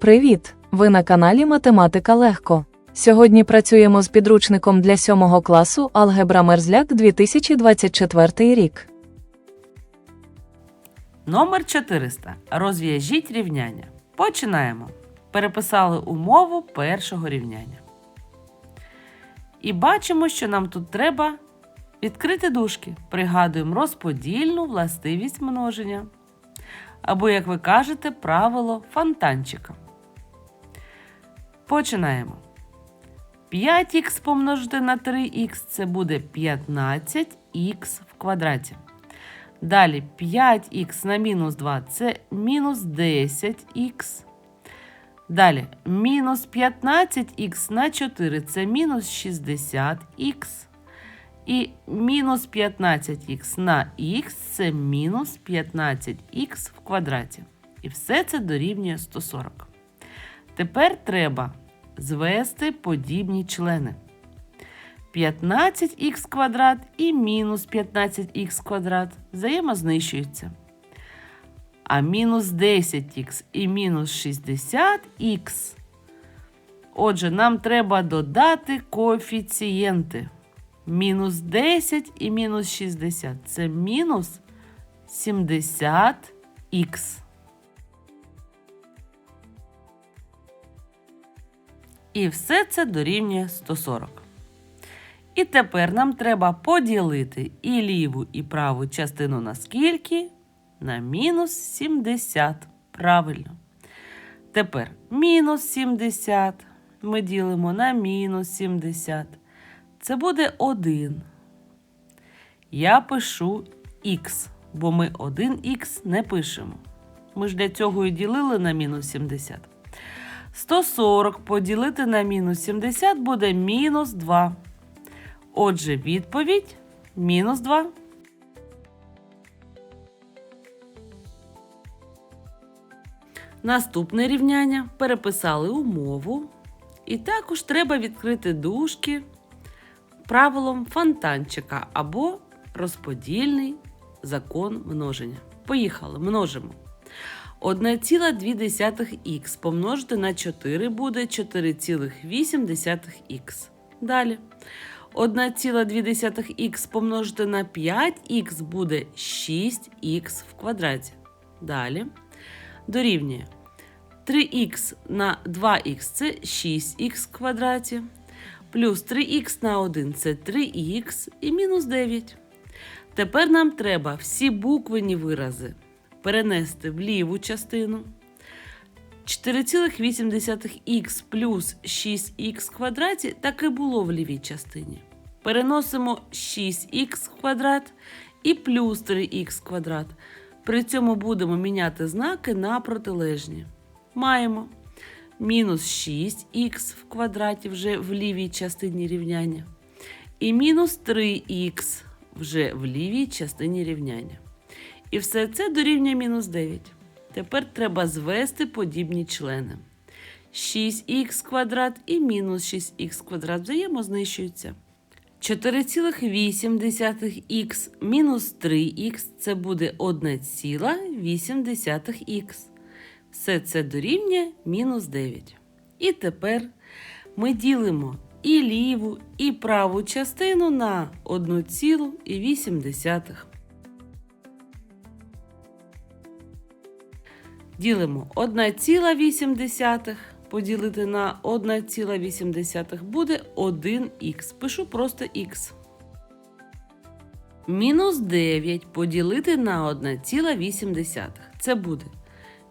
Привіт! Ви на каналі Математика Легко. Сьогодні працюємо з підручником для 7 класу Алгебра Мерзляк 2024 рік. Номер 400. Розв'яжіть рівняння. Починаємо. Переписали умову першого рівняння. І бачимо, що нам тут треба відкрити дужки. Пригадуємо розподільну властивість множення. Або, як ви кажете, правило фонтанчика. Починаємо. 5х помножити на 3х це буде 15х в квадраті. Далі 5х на мінус 2 це мінус 10х. Далі мінус 15х на 4 це мінус 60х. І мінус 15х на х це мінус 15х в квадраті. І все це дорівнює 140. Тепер треба звести подібні члени. 15х квадрат і мінус 15х квадрат взаємознищуються. А мінус 10х і мінус 60х. Отже, нам треба додати коефіцієнти. Мінус 10 і мінус 60 це мінус 70х. І все це дорівнює 140. І тепер нам треба поділити і ліву, і праву частину на скільки? На мінус 70. Правильно. Тепер мінус 70 ми ділимо на мінус 70. Це буде 1. Я пишу х, бо ми 1х не пишемо. Ми ж для цього і ділили на мінус 70. 140 поділити на мінус 70 буде мінус 2. Отже, відповідь мінус 2. Наступне рівняння переписали умову. І також треба відкрити дужки правилом фонтанчика або розподільний закон множення. Поїхали, множимо. 1,2х помножити на 4 буде 4,8х. Далі. 1,2х помножити на 5х буде 6х в квадраті. Далі. Дорівнює 3х на 2х це 6х в квадраті. Плюс 3х на 1 це 3х і мінус 9. Тепер нам треба всі буквені вирази перенести в ліву частину. 4,8х плюс 6х в квадраті так і було в лівій частині. Переносимо 6х в квадрат і плюс 3х квадрат. При цьому будемо міняти знаки на протилежні. Маємо мінус 6х в квадраті вже в лівій частині рівняння. І мінус 3х вже в лівій частині рівняння. І все це дорівнює мінус 9. Тепер треба звести подібні члени. 6х квадрат і мінус 6х квадрат взаємознищуються. 4,8х мінус 3х це буде 1,8х. Все це дорівнює мінус 9. І тепер ми ділимо і ліву, і праву частину на 1,8. Ділимо 1,8 поділити на 1,8 буде 1х. Пишу просто х. Мінус 9 поділити на 1,8. Це буде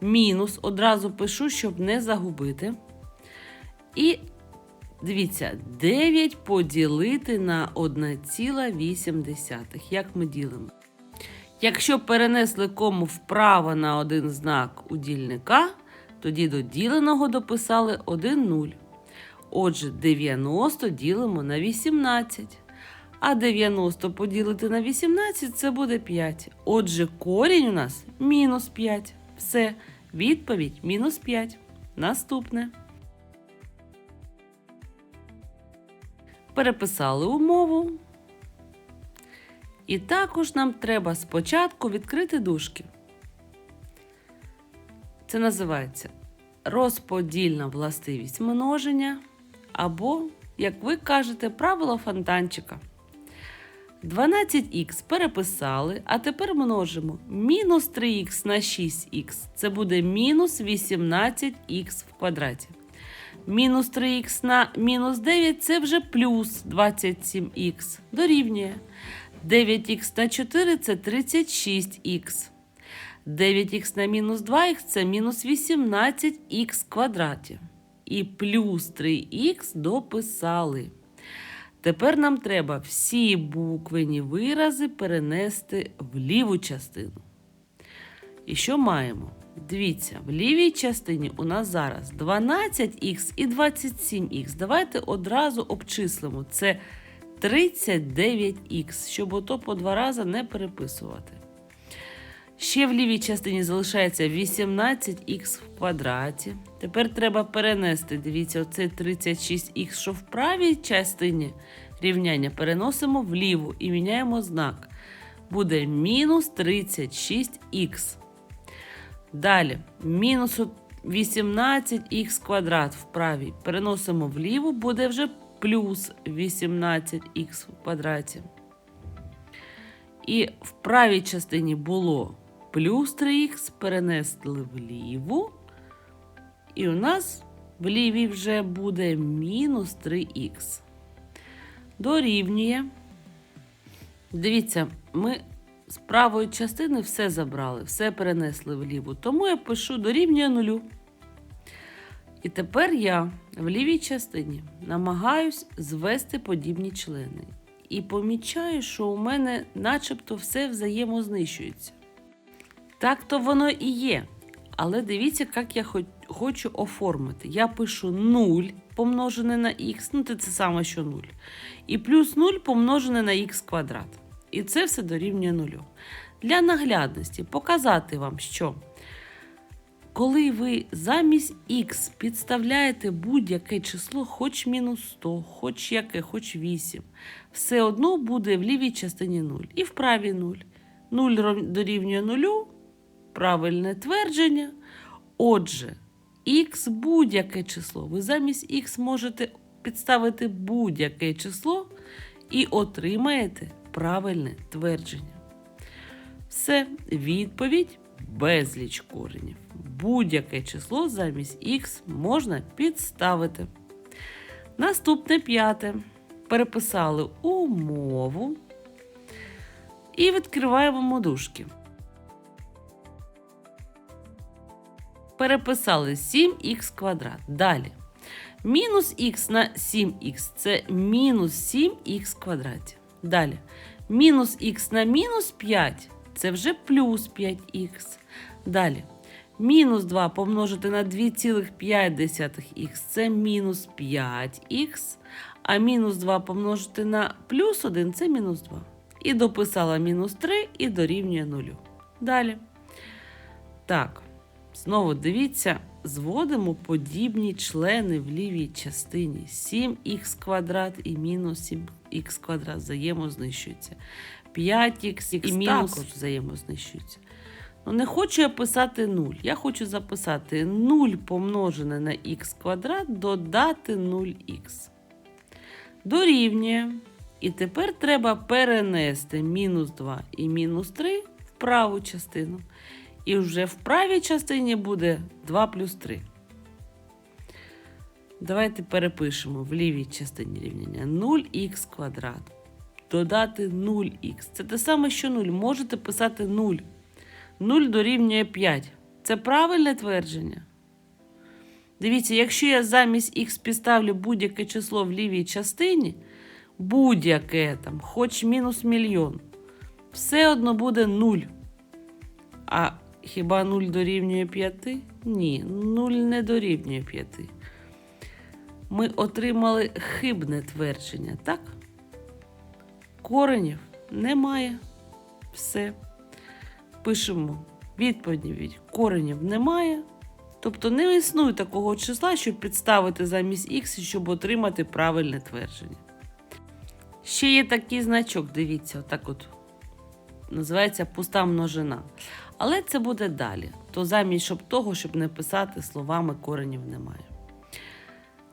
мінус. Одразу пишу, щоб не загубити. І дивіться, 9 поділити на 1,8. Як ми ділимо? Якщо перенесли кому вправо на один знак у дільника, тоді до діленого дописали 1 0. Отже, 90 ділимо на 18. А 90 поділити на 18 це буде 5. Отже, корінь у нас мінус 5. Все, відповідь мінус 5. Наступне. Переписали умову. І також нам треба спочатку відкрити дужки. Це називається розподільна властивість множення, або, як ви кажете, правило фонтанчика. 12х переписали, а тепер множимо мінус 3х на 6х. Це буде мінус 18х в квадраті. Мінус 3х на мінус 9 це вже плюс 27х. Дорівнює. 9х на 4 це 36х. 9х на мінус 2х це мінус 18х в квадраті. І плюс 3х дописали. Тепер нам треба всі буквені вирази перенести в ліву частину. І що маємо? Дивіться, в лівій частині у нас зараз 12х і 27х. Давайте одразу обчислимо. Це 39х, щоб ото по два рази не переписувати. Ще в лівій частині залишається 18х в квадраті. Тепер треба перенести, дивіться, оце 36х, що в правій частині рівняння переносимо вліву і міняємо знак. Буде мінус 36х. Далі, мінус 18х квадрат в правій. Переносимо вліву, буде вже плюс 18х в квадраті. І в правій частині було плюс 3х, перенесли вліву. І у нас в лівій вже буде мінус 3х. Дорівнює. Дивіться, ми з правої частини все забрали, все перенесли вліву. Тому я пишу дорівнює нулю. І тепер я в лівій частині намагаюсь звести подібні члени. І помічаю, що у мене начебто все взаємознищується. Так то воно і є. Але дивіться, як я хочу оформити. Я пишу 0 помножене на х, ну це це саме, що 0. І плюс 0 помножене на х квадрат. І це все дорівнює нулю. Для наглядності показати вам, що коли ви замість х підставляєте будь-яке число, хоч мінус 100, хоч яке, хоч 8, все одно буде в лівій частині 0 і в правій 0. 0 дорівнює 0, правильне твердження. Отже, х будь-яке число. Ви замість х можете підставити будь-яке число і отримаєте правильне твердження. Все, відповідь безліч коренів. Будь-яке число замість х можна підставити. Наступне п'яте. Переписали умову і відкриваємо модушки. Переписали 7х квадрат. Далі. Мінус х на 7х це мінус 7х в квадраті. Далі. Мінус х на мінус 5 це вже плюс 5х. Далі. Мінус 2 помножити на 2,5х це мінус 5х. А мінус 2 помножити на плюс 1 це мінус 2. І дописала мінус 3 і дорівнює 0. Далі. Так, знову дивіться, зводимо подібні члени в лівій частині. 7х квадрат і мінус 7х квадрат взаємознищуються. 5х і мінус також взаємознищуються. Ну, не хочу я писати 0. Я хочу записати 0 помножене на х квадрат додати 0х. Дорівнює. І тепер треба перенести мінус 2 і мінус 3 в праву частину. І вже в правій частині буде 2 плюс 3. Давайте перепишемо в лівій частині рівняння 0х квадрат. Додати 0х. Це те саме, що 0. Можете писати 0. 0 дорівнює 5. Це правильне твердження. Дивіться, якщо я замість х підставлю будь-яке число в лівій частині, будь-яке там, хоч мінус мільйон, все одно буде 0. А хіба 0 дорівнює 5? Ні, 0 не дорівнює 5. Ми отримали хибне твердження, так? Коренів немає. Все. Пишемо відповідь. Коренів немає. Тобто не існує такого числа, щоб підставити замість х, щоб отримати правильне твердження. Ще є такий значок, дивіться, отак от. Називається пуста множина. Але це буде далі. то замість щоб того, щоб не писати словами коренів немає.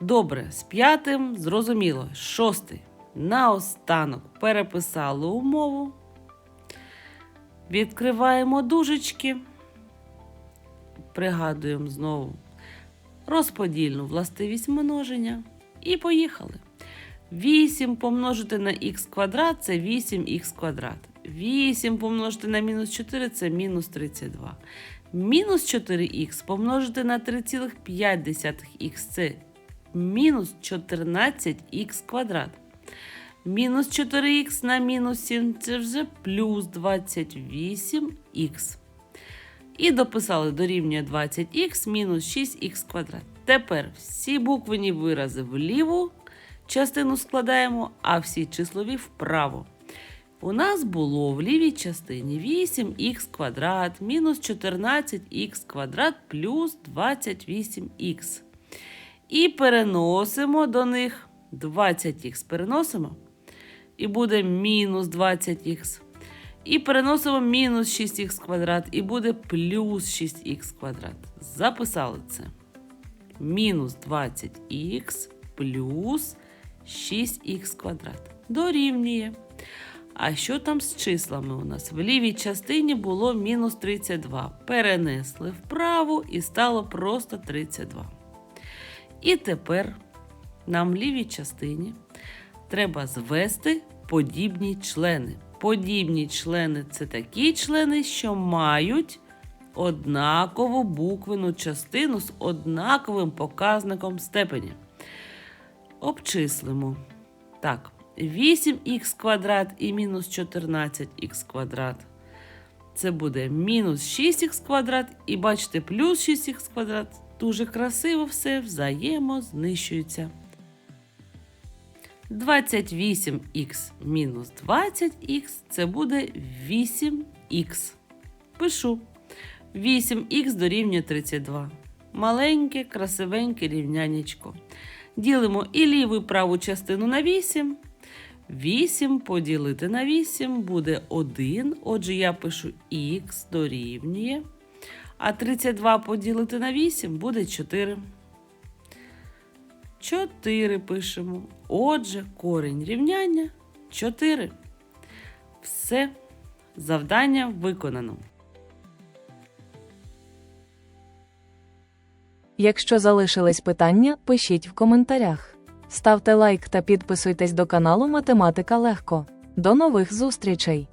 Добре, з п'ятим зрозуміло. Шостий. Наостанок переписали умову. Відкриваємо дужечки. Пригадуємо знову розподільну властивість множення. І поїхали. 8 помножити на х квадрат це 8х квадрат. 8 помножити на мінус 4 це мінус 32. Мінус 4х помножити на 3,5х це мінус 14х квадрат. Мінус 4х на мінус 7 це вже плюс 28х. І дописали дорівнює 20х мінус 6х квадрат. Тепер всі буквені вирази в ліву частину складаємо, а всі числові вправо. У нас було в лівій частині 8х квадрат мінус 14х квадрат плюс 28х. І переносимо до них 20х. Переносимо. І буде мінус 20х. І переносимо мінус 6х квадрат, і буде плюс 6х квадрат. Записали це. Мінус 20х плюс 6х квадрат. Дорівнює. А що там з числами у нас? В лівій частині було мінус 32. Перенесли вправо і стало просто 32. І тепер нам лівій частині треба звести подібні члени. Подібні члени це такі члени, що мають однакову буквену частину з однаковим показником степені. Обчислимо. Так, 8х квадрат і мінус 14х квадрат. Це буде мінус 6х квадрат, і бачите, плюс 6х квадрат. Дуже красиво все взаємознищується. 28х мінус 20х це буде 8х. Пишу. 8х дорівнює 32. Маленьке, красивеньке рівнянечко. Ділимо і ліву і праву частину на 8. 8 поділити на 8 буде 1. Отже, я пишу х дорівнює. А 32 поділити на 8 буде 4. 4 пишемо. Отже, корінь рівняння 4. Все. Завдання виконано. Якщо залишились питання, пишіть в коментарях. Ставте лайк та підписуйтесь до каналу Математика Легко. До нових зустрічей!